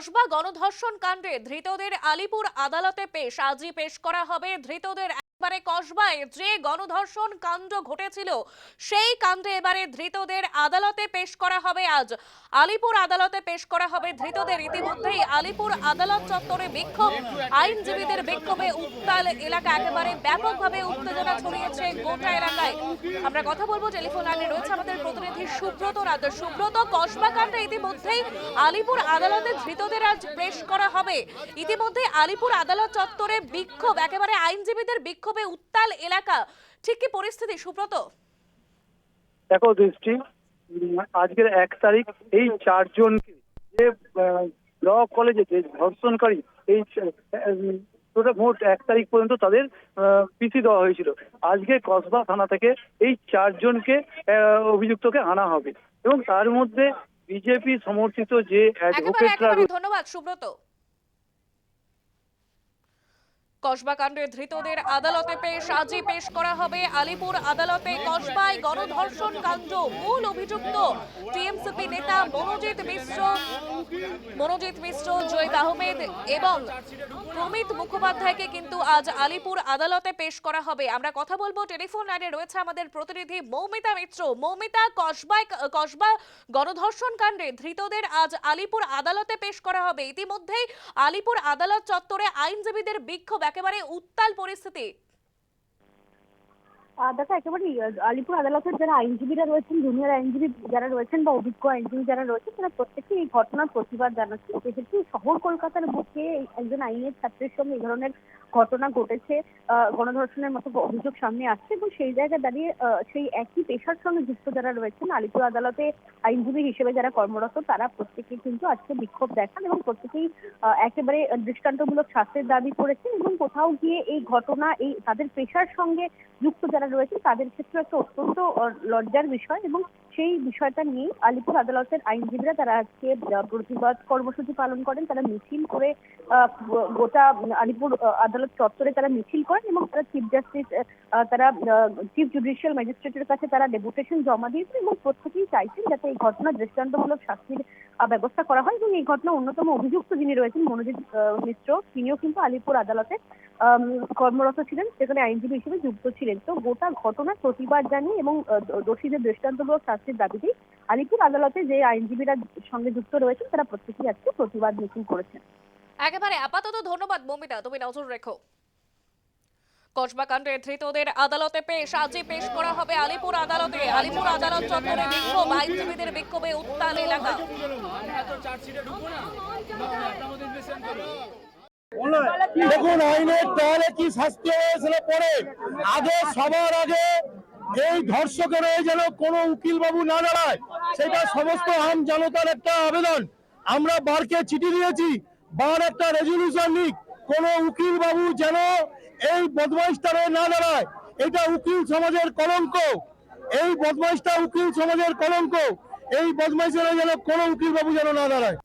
কসবা গণধর্ষণ কাণ্ডে ধৃতদের আলিপুর আদালতে পেশ আজই পেশ করা হবে ধৃতদের একবারে কসবায় যে গণধর্ষণ কাণ্ড ঘটেছিল, সেই কাণ্ডে এবারে ধৃতদের আদালতে পেশ করা হবে আজ। আলিপুর আদালতে পেশ করা হবে ধৃতদের ইতিমধ্যেই আলিপুর আদালত চত্বরে বিক্ষোভ। আইনজীবীদের বিক্ষোভে উত্তাল এলাকা একেবারে ব্যাপকভাবে উত্তেজনা ছড়িয়েছে গোটা এলাকায়। আমরা কথা বলব, টেলিফোন লাইনে রয়েছে আমাদের প্রতিনিধি সুব্রত রাজ। সুব্রত, কসবা কাণ্ডে ইতিমধ্যেই আলিপুর আদালতে ধৃতদের আজ পেশ করা হবে। ইতিমধ্যে আলিপুর আদালত চত্বরে বিক্ষোভ, একেবারে আইনজীবীদের বিক্ষোভে উত্তাল এলাকা। ঠিক কি পরিস্থিতি সুব্রত? দেখো দৃষ্টি আজকের এক তারিখ এই চারজনকে যে ল কলেজে যে ধর্ষণকারী এই টোটাল মোট এক তারিখ পর্যন্ত তাদের পিসি দেওয়া হয়েছিল। আজকে কসবা থানা থেকে এই চারজনকে অভিযুক্তকে আনা হবে। এবং তার মধ্যে বিজেপি সমর্থিত যে অ্যাডভোকেটরা ধন্যবাদ সুব্রত। কসবা কাণ্ডে ধৃতদের আদালতে পেশ, আজই পেশ করা হবে আলিপুর আদালতে কসবায় গণধর্ষণ কাণ্ড, মূল অভিযুক্ত টিএমসিপি নেতা মনোজিৎ মিশ্র মনোজিৎ মিশ্র আহমেদ এবং প্রমিত মুখোপাধ্যায়কে কিন্তু আজ আলিপুর আদালতে পেশ করা হবে। আমরা কথা বলব, টেলিফোন লাইনে রয়েছে আমাদের প্রতিনিধি মৌমিতা মিত্র মৌমিতা, কসবায়, কসবা গণধর্ষণ কাণ্ডে ধৃতদের আজ আলিপুর আদালতে পেশ করা হবে। ইতিমধ্যেই আলিপুর আদালত চত্বরে আইনজীবীদের বিক্ষোভ একেবারে উত্তাল পরিস্থিতি। দেখো একেবারে আলিপুর আদালতের যারা আইনজীবীরা রয়েছেন, জুনিয়র আইনজীবী যারা রয়েছেন বা অভিজ্ঞ আইনজীবী যারা রয়েছেন, তারা প্রত্যেকে এই ঘটনার প্রতিবাদ জানাচ্ছে। যেহেতু শহর কলকাতার বুকে একজন আইনের ছাত্রের সঙ্গে এই ধরনের ঘটনা ঘটেছে গণধর্ষণের মতো অভিযোগ সামনে আসছে এবং সেই জায়গায় দাঁড়িয়ে সেই একই পেশার সঙ্গে যুক্ত যারা রয়েছেন আলিপুর আদালতে আইনজীবী হিসেবে যারা কর্মরত তারা প্রত্যেকে কিন্তু আজকে বিক্ষোভ দেখান এবং প্রত্যেকেই একেবারে দৃষ্টান্তমূলক শাস্তির দাবি করেছেন এবং কোথাও গিয়ে এই ঘটনা এই তাদের পেশার সঙ্গে যুক্ত যারা রয়েছে তাদের ক্ষেত্রে একটা অত্যন্ত লজ্জার বিষয় এবং সেই বিষয়টা নিয়েই আলিপুর আদালতের আইনজীবীরা তারা আজকে প্রতিবাদ কর্মসূচি পালন করেন তারা মিছিল করে গোটা আলিপুর আহ, আদালত চত্বরে তারা মিছিল করেন এবং তারা চিফ জাস্টিস তারা চিফ জুডিশিয়াল ম্যাজিস্ট্রেটের কাছে তারা ডেপুটেশন জমা দিয়েছেন এবং প্রত্যেকেই চাইছেন যাতে এই ঘটনা দৃষ্টান্তমূলক শাস্তির ব্যবস্থা করা হয় এবং এই ঘটনা অন্যতম অভিযুক্ত যিনি রয়েছেন মনোজিৎ মিশ্র তিনিও কিন্তু আলিপুর আদালতে কর্মরত ছিলেন। সেখানে আইনজীবী হিসেবে যুক্ত ছিলেন। তো গোটা ঘটনার প্রতিবাদ জানিয়ে এবং দোষীদের দৃষ্টান্তমূলক শাস্তির দাবিতেই আলিপুর আদালতে যে আইনজীবীরা সঙ্গে যুক্ত রয়েছেন, তারা প্রত্যেকেই আজকে প্রতিবাদ মিছিল করেছেন। একেবারে আপাতত ধন্যবাদ, মমিতা। তুমি নজর রেখো। কসবা কাণ্ডে ধৃতদের আদালতে পেশ, আজই পেশ করা হবে আলিপুর আদালতে। আলিপুর আদালত চত্বরে বিক্ষোভ, আইনজীবীদের বিক্ষোভে উত্তাল এলাকা। দেখুন, আইনের তলে কি শাস্তি হয়েছিল পরে? আগে, সবার আগে এই ধর্ষকের যেন কোনো উকিল বাবু না দাঁড়ায়, সেটা সমস্ত আম জনতার একটা আবেদন। আমরা বারকে চিঠি দিয়েছি বার একটা রেজলিউশন নিক। কোন উকিল বাবু যেন এই বদমাইশটারে না দাঁড়ায়। এটা উকিল সমাজের কলঙ্ক। এই বদমাইশটা উকিল সমাজের কলঙ্ক। এই বদমাইশের যেন কোনো উকিল বাবু যেন না দাঁড়ায়।